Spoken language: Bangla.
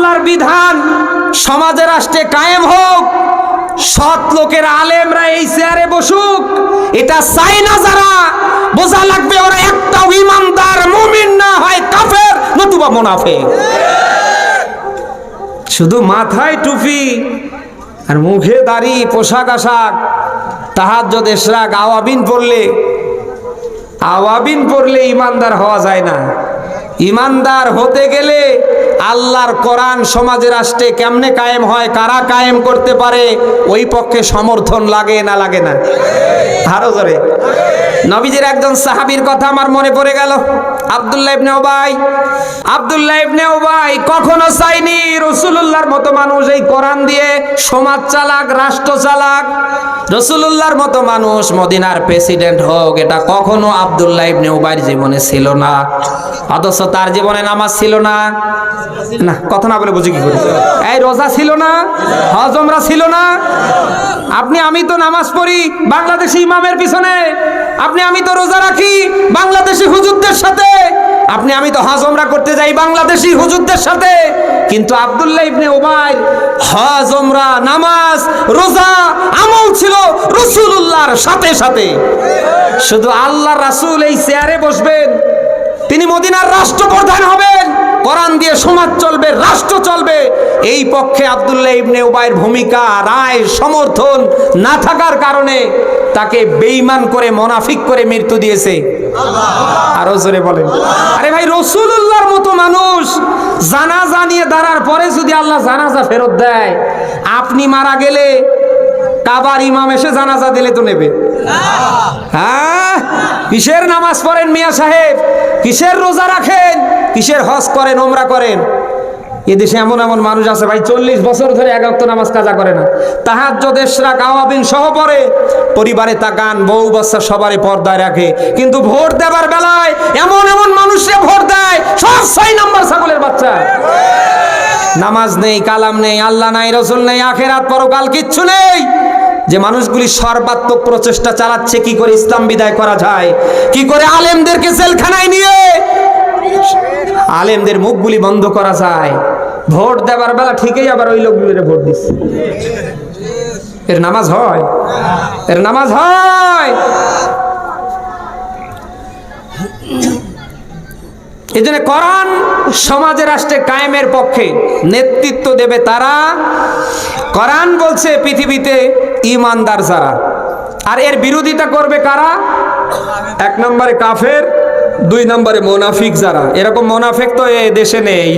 আল্লাহর বিধান, সমাজে রাষ্ট্রে কায়েম হোক, সৎ লোকের আলেমরা এই চেয়ারে বসুক, এটা চাই না যারা। বোঝা লাগবে ওরা একটা ইমানদার, মুমিন না হয় কাফের, নতুবা মুনাফিক। শুধু মাথায় টুপি আর মুখে দাড়ি, পোশাক আশাক তাহার যদি এসরাক আওয়াবিন পড়লে আওয়াবিন পড়লে ইমানদার হওয়া যায় না। ইমানদার হতে গেলে আল্লাহর কোরআন সমাজে রাষ্ট্রে কেমনে কায়েম হয়, কারা কায়েম করতে পারে, ওই পক্ষে সমর্থন লাগে না লাগে না। আরও জোরে। নবীজির একজন সাহাবীর কথা আমার মনে পড়ে গেল। আব্দুল্লাহ ইবনে ওবাই চাইনি রসুলুল্লাহর মতো মানুষ এই দিয়ে সমাজ চালাক, রাষ্ট্র চালাক। রসুলুল্লাহর মতো মানুষ মদিনার প্রেসিডেন্ট হোক, এটা ওবাইর জীবনে ছিল না। অথচ তার জীবনে নামাজ ছিল না। না, কথা না বলে বুঝি কি করি? এই রোজা ছিল না, হজমরা ছিল না। আপনি, আমি তো নামাজ পড়ি বাংলাদেশি ইমামের পিছনে। আপনি, আমি তো রোজা রাখি বাংলাদেশি হুজুরদের সাথে। আপনি, আমি তো হজ ওমরা করতে যাই বাংলাদেশি হুজুরদের সাথে। কিন্তু আব্দুল্লাহ ইবনে ওবাইর হজ ওমরা নামাজ, রোজা, আমল ছিল রসুলুল্লাহর সাথে সাথে। শুধু আল্লাহ রাসূল এই চেয়ারে বসবেন, তিনি মদিনার রাষ্ট্রপ্রধান হবেন। কোরআন দিয়ে সমাজ চলবে, রাষ্ট্র চলবে। এই পক্ষে আব্দুল্লাহ ইবনে উবাইয়ের ভূমিকা, রায়, সমর্থন না থাকার কারণে তাকে বেঈমান করে, মোনাফিক করে মৃত্যু দিয়েছে। আরও জোরে বলেন। আরে ভাই রসুল্লাহর মতো মানুষ জানাজা নিয়ে দাঁড়ার পরে যদি আল্লাহ জানাজা ফেরত দেয়, আপনি মারা গেলে কাবার ইমাম এসে জানাজা দিলে তো নেবে। হ্যাঁ? কিসের নামাজ পড়েন মিয়া সাহেব? কিসের রোজা রাখেন? কিসের হজ করেন ওমরা করেন? এদেশে এমন এমন মানুষ আছে ভাই, চল্লিশ বছর ধরে এক অক্ত নামাজ কাজা করে না। তাহার যদেশরা কাওয়াবিন সহ পড়ে। পরিবারে তা গান বউ বাচ্চা সবারই পর্দায় রাখে। কিন্তু ভোট দেবার বেলায় এমন এমন মানুষে ভোট দেয়, সব ছয় নম্বর ছাগলের বাচ্চা। নামাজ নেই, কালাম নেই, আল্লাহ নাই, রসুল নেই, আখেরাত পরকাল কিচ্ছু নেই। যে মানুষগুলি সর্বাত্মক প্রচেষ্টা চালাচ্ছে, কি করে ইসলাম বিদায় করা যায়? কি করে আলেমদেরকে জেলখানায় নিয়ে আলেমদের মুখগুলি বন্ধ করা যায়? ভোট দেবার বেলা ঠিকই আবার ওই লোকগুলিরে ভোট দিচ্ছে। এর নামাজ হয়? এর নামাজ হয়? এই জন্য করান সমাজে রাষ্ট্রে কায়েমের পক্ষে নেতৃত্ব দেবে তারা। কোরআন বলছে পৃথিবীতে ইমানদার যারা। আর এর বিরোধিতা করবে কারা? এক নম্বরে কাফের, দুই নম্বরে মোনাফিক যারা। এরকম মোনাফিক তো এ দেশে নেই।